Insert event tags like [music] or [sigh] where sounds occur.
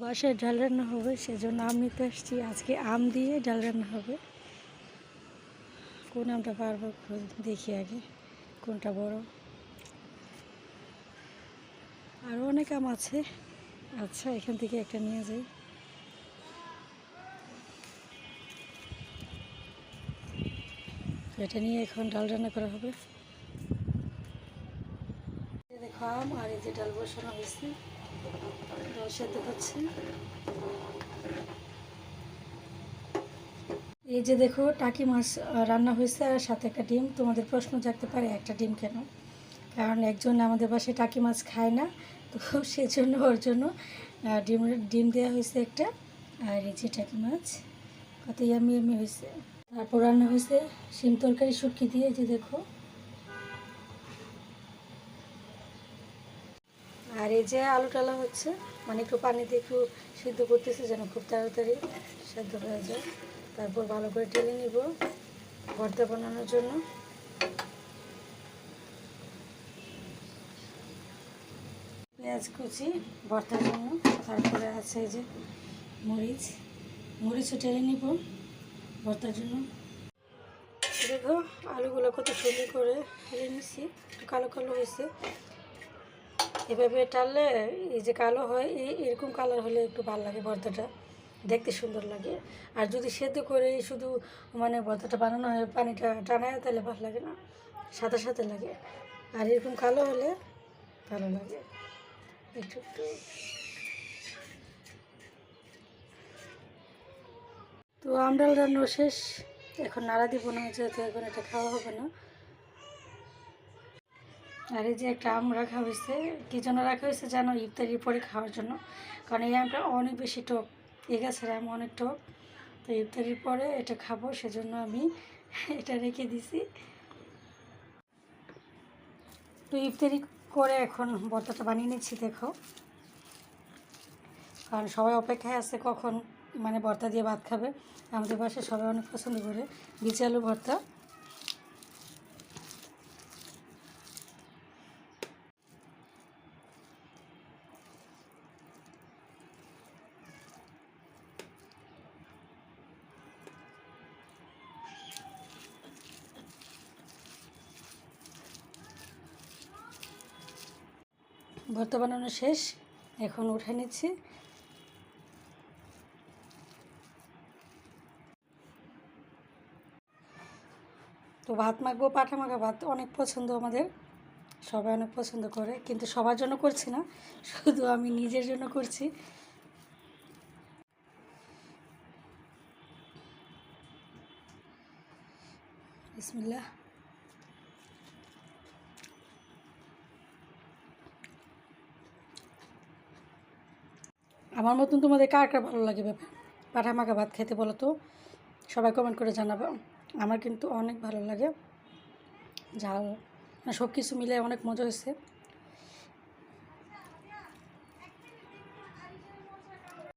বাসায় ডাল রান্না হবে, সেজন্য আম নিতে আসছি। আজকে আম দিয়ে ডাল রান্না হবে। কোন আমটা পারব দেখি আগে, কোনটা বড়। আরও অনেক আম আছে। আচ্ছা এখান থেকে একটা নিয়ে যাই। এটা নিয়ে এখন ডাল রান্না করা হবে। দেখো আম, আর এই যে ডাল বসানো হয়েছে। এই যে দেখো, টাকি মাছ রান্না হয়েছে আর সাথে একটা ডিম। তোমাদের প্রশ্ন জাগতে পারে, একটা ডিম কেন? কারণ একজন আমাদের বাসায় টাকি মাছ খায় না, তো [laughs] সেজন্য ওর জন্য ডিম ডিম দেওয়া হয়েছে একটা। আর এই যে টাকি মাছ, কত ইয়ামি ইয়ামি হয়েছে। তারপর রান্না হয়েছে শিম তরকারি, শুটকি দিয়ে যে দেখো। আর এই যে আলু টালা হচ্ছে মানে একটু পানিতে একটু সিদ্ধ করতেছে যেন খুব তাড়াতাড়ি সেদ্ধ হয়ে যায়। তারপর ভালো করে টেলে নিব ভর্তা বানানোর জন্য। পেঁয়াজ কুচি ভর্তার জন্য। তারপরে আছে এই যে মরিচ। মরিচও টেলে নিব ভর্তার জন্য। দেখো, আলুগুলো কত সুন্দর করে ফেলে নিচ্ছি একটু কালো কালো হয়েছে। এভাবে টাললে এই যে কালো হয় এই এরকম কালার হলে একটু ভালো লাগে ভর্তাটা দেখতে সুন্দর লাগে। আর যদি সেদ্ধ করে শুধু মানে ভর্তাটা বানানো হয়, পানিটা টানায় তাহলে ভালো লাগে না। সাথে সাথে লাগে। আর এরকম কালো হলে ভালো লাগে। একটু একটু। তো আমডাল রান্না শেষ। এখন নাড়া দিব না যেহেতু এখন এটা খাওয়া হবে না। আর এই যে একটা আম রাখা হয়েছে, কী জন্য রাখা হয়েছে জানো? ইফতারির পরে খাওয়ার জন্য। কারণ এই আমটা অনেক বেশি টক। এই গাছের আম অনেক টক। তো ইফতারির পরে এটা খাব, সেজন্য আমি এটা রেখে দিছি। তো ইফতারি করে এখন ভর্তাটা বানিয়ে নিচ্ছি, দেখো। কারণ সবাই অপেক্ষায় আছে কখন মানে ভর্তা দিয়ে ভাত খাবে। আমাদের বাসায় সবাই অনেক পছন্দ করে। বিচি আলু ভর্তা। ভর্তা বানানো শেষ। এখন উঠে নিচ্ছি। তো ভাত মাখবো, পাঠা মাখা ভাত অনেক পছন্দ আমাদের। সবাই অনেক পছন্দ করে, কিন্তু সবার জন্য করছি না, শুধু আমি নিজের জন্য করছি। বিসমিল্লাহ। আমার মতন তোমাদের কার কার ভালো লাগে ব্যাপার পাঠা মাখা ভাত খেতে বলো তো। সবাই কমেন্ট করে জানাবে। আমার কিন্তু অনেক ভালো লাগে। ঝাল সব কিছু মিলে অনেক মজা হয়েছে।